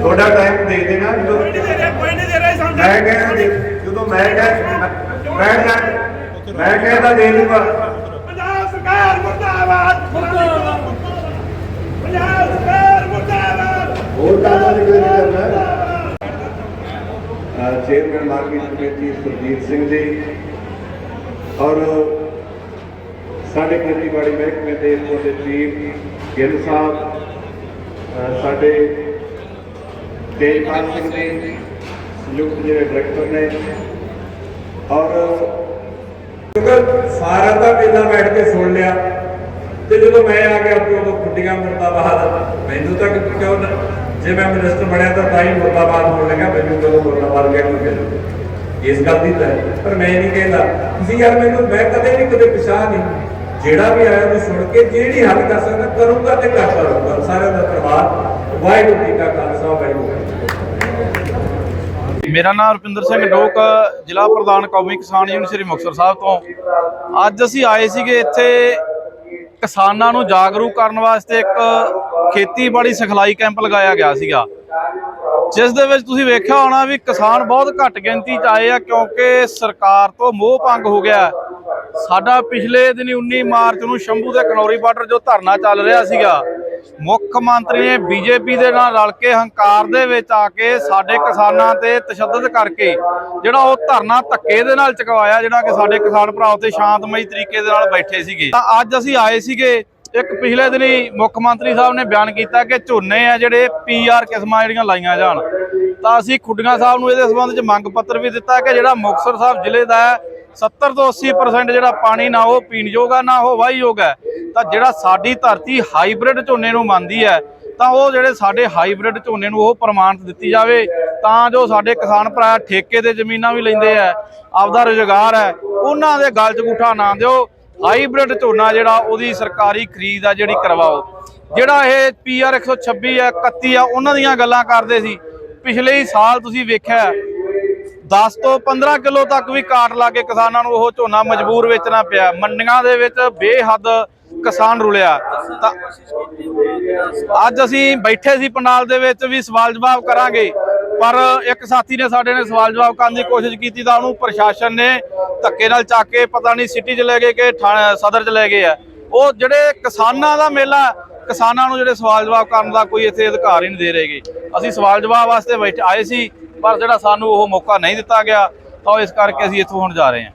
ਤੁਹਾਡਾ ਟਾਈਮ ਦੇ ਦੇਣਾ ਜਦੋਂ ਕੋਈ ਨਹੀਂ ਦੇ ਰਿਹਾ ਕੋਈ ਨਹੀਂ ਦੇ ਰਿਹਾ ਸਾਨੂੰ ਮੈਂ ਕਹਿੰਦਾ ਜਦੋਂ ਮੈਂ ਕਹਿੰਦਾ ਮੈਂ ਕਹਿੰਦਾ ਮੈਂ ਕਹਿੰਦਾ ਦੇ ਦੂੰਗਾ। ਪੰਜਾਬ ਸਰਕਾਰ ਮੁਰਦਾਬਾਦ। ਪੰਜਾਬ ਸਰਕਾਰ ਮੁਰਦਾਬਾਦ। ਹੋਰ ਕਾਹਦਾ ਨਿਕਲ ਕਰਨਾ। Chairman market committee Surjit Singh ji ਔਰ ਸਾਡੇ ਖੇਤੀਬਾੜੀ ਮਹਿਕਮੇ ਦੇ ਇੱਥੋਂ ਦੇ ਚੀਫ ਗਿੱਲ ਸਾਹਿਬ ਸਾਡੇ ਤੇਜਪਾਲ ਸਿੰਘ ਜੀ, ਸੰਯੁਕਤ ਜਿਹੜੇ ਡਾਇਰੈਕਟਰ ਨੇ, ਔਰ ਸਾਰਾ ਤਾਂ ਮੇਲਾ ਬੈਠ ਕੇ ਸੁਣ ਲਿਆ, ਤੇ ਜਦੋਂ ਮੈਂ ਆ ਗਿਆ ਤੇ ਉਦੋਂ ਖੁੱਡੀਆਂ ਮੁਰਦਾਬਾਦ, ਮੈਨੂੰ ਤਾਂ ਕਿ- ਕਿਉਂ ਜੇ ਮੈਂ ਮਿਨਿਸਟਰ ਬਣਿਆ ਤਾਂ ਤਾਂ ਹੀ ਮੁਰਦਾਬਾਦ ਹੋਣ ਲੱਗਾ, ਮੈਨੂੰ ਕਦੋਂ ਮੁਰਦਾਬਾਦ ਕਹਿਣ ਨੂੰ ਇਸ ਗੱਲ ਦੀ ਤਾਂ ਪਰ ਮੈਂ ਨਹੀਂ ਕਹਿੰਦਾ, ਤੁਸੀਂ ਯਾਰ ਮੈਨੂੰ, ਮੈਂ ਕਦੇ ਨਹੀਂ ਕਦੇ ਪਛਾਣ ਨਹੀਂ ਜਿਹੜਾ ਵੀ ਆਇਆ ਉਹ ਸੁਣ ਕੇ ਜਿਹੜੀ ਹੱਲ ਕਰ ਸਕਦਾ ਕਰੂੰਗਾ ਤੇ ਕਰਦਾ ਰਹੂੰਗਾ ਸਾਰਿਆਂ ਦਾ ਪਰਿਵਾਰ ਵਾਹਿਗੁਰੂ ਜੀ ਕਾ ਖਾਲਸਾ, ਵਾਹਿਗੁਰੂ ਮੇਰਾ ਨਾਮ ਰੁਪਿੰਦਰ ਸਿੰਘ ਡੋਕ ਜ਼ਿਲ੍ਹਾ ਪ੍ਰਧਾਨ ਕੌਮੀ ਕਿਸਾਨ ਯੂਨੀਅਨ ਸ੍ਰੀ ਮੁਕਤਸਰ ਸਾਹਿਬ ਤੋਂ। ਅੱਜ ਅਸੀਂ ਆਏ ਸੀਗੇ ਇੱਥੇ ਕਿਸਾਨਾਂ ਨੂੰ ਜਾਗਰੂਕ ਕਰਨ ਵਾਸਤੇ ਇੱਕ ਖੇਤੀਬਾੜੀ ਸਿਖਲਾਈ ਕੈਂਪ ਲਗਾਇਆ ਗਿਆ ਸੀਗਾ। ਜਿਸ ਦੇ ਵਿੱਚ ਤੁਸੀਂ ਵੇਖਿਆ ਹੋਣਾ ਵੀ ਕਿਸਾਨ ਬਹੁਤ ਘੱਟ ਗਿਣਤੀ 'ਚ ਆਏ ਆ ਕਿਉਂਕਿ ਸਰਕਾਰ ਤੋਂ ਮੋਹ ਭੰਗ ਹੋ ਗਿਆ। ਸਾਡਾ ਪਿਛਲੇ ਦਿਨੀ 19 ਮਾਰਚ ਨੂੰ ਸ਼ੰਭੂ ਦੇ ਕਨੌਰੀ ਬਾਰਡਰ ਜੋ ਧਰਨਾ ਚੱਲ ਰਿਹਾ ਸੀਗਾ, ਮੁੱਖ ਮੰਤਰੀ ਨੇ ਬੀਜੇਪੀ ਦੇ ਨਾਲ ਰਲ ਕੇ ਹੰਕਾਰ ਦੇ ਵਿੱਚ ਆ ਕੇ ਸਾਡੇ ਕਿਸਾਨਾਂ ਤੇ ਤਸ਼ੱਦਦ ਕਰਕੇ ਜਿਹੜਾ ਉਹ ਧਰਨਾ ਧੱਕੇ ਦੇ ਨਾਲ ਚੁਕਵਾਇਆ, ਜਿਹੜਾ ਕਿ ਸਾਡੇ ਕਿਸਾਨ ਭਰਾ ਉੱਤੇ ਸ਼ਾਂਤਮਈ ਤਰੀਕੇ ਦੇ ਨਾਲ ਬੈਠੇ ਸੀਗੇ। ਤਾਂ ਅੱਜ ਅਸੀਂ ਆਏ ਸੀਗੇ, ਇੱਕ ਪਿਛਲੇ ਦਿਨੀ ਮੁੱਖ ਮੰਤਰੀ ਸਾਹਿਬ ਨੇ ਬਿਆਨ ਕੀਤਾ ਕਿ ਝੋਨੇ ਆ ਜਿਹੜੇ ਪੀਆਰ ਕਿਸਮਾਂ ਜਿਹੜੀਆਂ ਲਾਈਆਂ ਜਾਣ। ਤਾਂ ਅਸੀਂ ਖੁੱਡੀਆਂ ਸਾਹਿਬ ਨੂੰ ਇਹਦੇ ਸੰਬੰਧ ਵਿੱਚ ਮੰਗ ਪੱਤਰ ਵੀ ਦਿੱਤਾ ਕਿ ਜਿਹੜਾ ਮੁਕਤਸਰ ਸਾਹਿਬ ਜ਼ਿਲ੍ਹੇ ਦਾ ਹੈ 70 ਤੋਂ 80% ਜਿਹੜਾ ਪਾਣੀ ਨਾ ਉਹ ਪੀਣ ਯੋਗ ਨਾ ਉਹ ਵਾਹੀ ਯੋਗ ਹੈ ਤਾਂ ਜਿਹੜਾ ਸਾਡੀ ਧਰਤੀ ਹਾਈਬ੍ਰਿਡ ਝੋਨੇ ਨੂੰ ਮੰਨਦੀ ਹੈ, ਤਾਂ ਉਹ ਜਿਹੜੇ ਸਾਡੇ ਹਾਈਬ੍ਰਿਡ ਝੋਨੇ ਨੂੰ ਉਹ ਪ੍ਰਮਾਣਿਤ ਦਿੱਤੀ ਜਾਵੇ। ਤਾਂ ਜੋ ਸਾਡੇ ਕਿਸਾਨ ਭਰਾ ਠੇਕੇ ਤੇ ਜ਼ਮੀਨਾਂ ਵੀ ਲੈਂਦੇ ਆ, ਆਪਦਾ ਰੁਜ਼ਗਾਰ ਹੈ ਉਹਨਾਂ ਦੇ ਗਲ 'ਚ ਗੂਠਾ ਨਾ ਦਿਓ। ਹਾਈਬ੍ਰਿਡ ਝੋਨਾ ਜਿਹੜਾ, ਉਹਦੀ ਸਰਕਾਰੀ ਖਰੀਦ ਆ ਜਿਹੜੀ ਕਰਵਾਓ। ਜਿਹੜਾ ਇਹ ਪੀਆਰ 126 ਹੈ 31 ਆ ਉਹਨਾਂ ਦੀਆਂ ਗੱਲਾਂ ਕਰਦੇ ਸੀ। ਪਿਛਲੇ ਸਾਲ ਤੁਸੀਂ ਵੇਖਿਆ 10 ਤੋਂ 15 ਕਿਲੋ ਤੱਕ ਵੀ ਕਾਟ ਲਾ ਕੇ ਕਿਸਾਨਾਂ ਨੂੰ ਉਹ ਝੋਨਾ ਮਜਬੂਰ ਵੇਚਣਾ ਪਿਆ। ਮੰਡੀਆਂ ਦੇ ਵਿੱਚ ਬੇਹੱਦ ਕਿਸਾਨ ਰੁਲਿਆ। ਤਾਂ ਅੱਜ ਅਸੀਂ ਬੈਠੇ ਸੀ ਪੰਡਾਲ ਦੇ ਵਿੱਚ ਵੀ ਸਵਾਲ ਜਵਾਬ ਕਰਾਂਗੇ। ਪਰ ਇੱਕ ਸਾਥੀ ਨੇ ਸਾਡੇ ਨੇ ਸਵਾਲ ਜਵਾਬ ਕਰਨ ਦੀ ਕੋਸ਼ਿਸ਼ ਕੀਤੀ ਤਾਂ ਉਹਨੂੰ ਪ੍ਰਸ਼ਾਸਨ ਨੇ ਧੱਕੇ ਨਾਲ ਚੱਕ ਕੇ ਪਤਾ ਨਹੀਂ ਸਿਟੀ ਚ ਲੈ ਗਏ ਕਿ ਥਾਣੇ- ਸਦਰ ਚ ਲੈ ਗਏ ਆ। ਉਹ ਜਿਹੜੇ ਕਿਸਾਨਾਂ ਦਾ ਮੇਲਾ, ਕਿਸਾਨਾਂ ਨੂੰ ਜਿਹੜੇ ਸਵਾਲ ਜਵਾਬ ਕਰਨ ਦਾ ਕੋਈ ਇੱਥੇ ਅਧਿਕਾਰ ਹੀ ਨਹੀਂ ਦੇ ਰਹੇਗੇ ਅਸੀਂ ਸਵਾਲ ਜਵਾਬ ਵਾਸਤੇ ਬੈਠ, ਆਏ ਸੀ। ਪਰ ਜਿਹੜਾ ਸਾਨੂੰ ਉਹ ਮੌਕਾ ਨਹੀਂ ਦਿੱਤਾ ਗਿਆ, ਤਾਂ ਇਸ ਕਰਕੇ ਅਸੀਂ ਇੱਥੋਂ ਹੁਣ ਜਾ ਰਹੇ ਹਾਂ।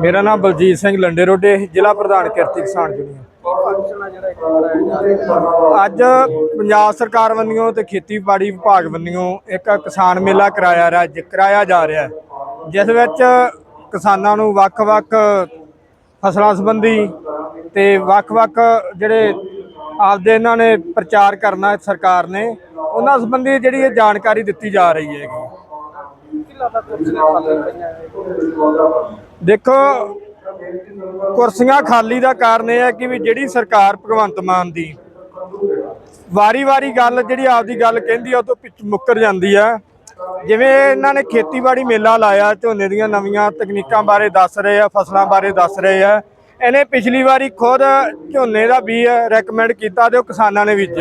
ਮੇਰਾ ਨਾਮ ਬਲਜੀਤ ਸਿੰਘ ਲੰਡੇ ਰੋਡੇ, ਜ਼ਿਲ੍ਹਾ ਪ੍ਰਧਾਨ ਕਿਰਤੀ ਕਿਸਾਨ ਯੂਨੀਅਨ। ਅੱਜ ਪੰਜਾਬ ਸਰਕਾਰ ਵੱਲੋਂ ਤੇ ਖੇਤੀਬਾੜੀ ਵਿਭਾਗ ਵੱਲੋਂ ਇੱਕ ਕਿਸਾਨ ਮੇਲਾ ਕਰਾਇਆ ਰਿਹਾ, ਜ- ਕਰਾਇਆ ਜਾ ਰਿਹਾ ਜਿਸ ਵਿੱਚ ਕਿਸਾਨਾਂ ਨੂੰ ਵੱਖ-ਵੱਖ ਫਸਲਾਂ ਸੰਬੰਧੀ ਤੇ ਵੱਖ-ਵੱਖ ਜਿਹੜੇ ਆਪਦੇ ਇਹਨਾਂ ਨੇ ਪ੍ਰਚਾਰ ਕਰਨਾ ਸਰਕਾਰ ਨੇ, ਉਹਨਾਂ ਸੰਬੰਧੀ ਜਿਹੜੀ ਇਹ ਜਾਣਕਾਰੀ ਦਿੱਤੀ ਜਾ ਰਹੀ ਹੈਗੀ। ਦੇਖੋ, ਕੁਰਸੀਆਂ ਖਾਲੀ ਦਾ ਕਾਰਨ ਇਹ ਹੈ ਕਿ ਵੀ ਜਿਹੜੀ ਸਰਕਾਰ ਭਗਵੰਤ ਮਾਨ ਦੀ ਵਾਰੀ-ਵਾਰੀ ਗੱਲ, ਜਿਹੜੀ ਆਪਦੀ ਗੱਲ ਕਹਿੰਦੀ ਆ ਉਹ ਤੋਂ ਪਿੱਛ ਮੁੱਕਰ ਜਾਂਦੀ ਆ। ਜਿਵੇਂ ਇਹਨਾਂ ਨੇ ਖੇਤੀਬਾੜੀ ਮੇਲਾ ਲਾਇਆ, ਝੋਨੇ ਦੀਆਂ ਨਵੀਆਂ ਤਕਨੀਕਾਂ ਬਾਰੇ ਦੱਸ ਰਹੇ ਆ, ਫਸਲਾਂ ਬਾਰੇ ਦੱਸ ਰਹੇ ਆ। ਇਹਨੇ ਪਿਛਲੀ ਵਾਰੀ ਖੁਦ ਝੋਨੇ ਦਾ ਬੀਜ ਰეკਮੈਂਡ ਕੀਤਾ ਤੇ ਉਹ ਕਿਸਾਨਾਂ ਨੇ ਵਿੱਚ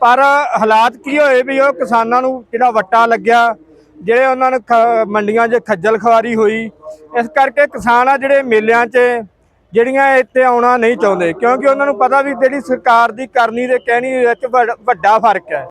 ਪਰ ਹਾਲਾਤ ਕੀ ਹੋਏ ਵੀ ਉਹ ਕਿਸਾਨਾਂ ਨੂੰ ਜਿਹੜਾ ਵੱਟਾ ਲੱਗਿਆ, ਜਿਹੜੇ ਉਹਨਾਂ ਨੂੰ ਖ- ਮੰਡੀਆਂ 'ਚ ਖੱਜਲ ਖਵਾਰੀ ਹੋਈ, ਇਸ ਕਰਕੇ ਕਿਸਾਨ ਆ ਜਿਹੜੇ ਮੇਲਿਆਂ 'ਚ ਜਿਹੜੀਆਂ ਇੱਥੇ ਆਉਣਾ ਨਹੀਂ ਚਾਹੁੰਦੇ, ਕਿਉਂਕਿ ਉਹਨਾਂ ਨੂੰ ਪਤਾ ਵੀ ਜਿਹੜੀ ਸਰਕਾਰ ਦੀ ਕਰਨੀ ਤੇ ਕਹਿਣੀ ਵਿੱਚ ਵੱਡ- ਵੱਡਾ ਫ਼ਰਕ ਹੈ।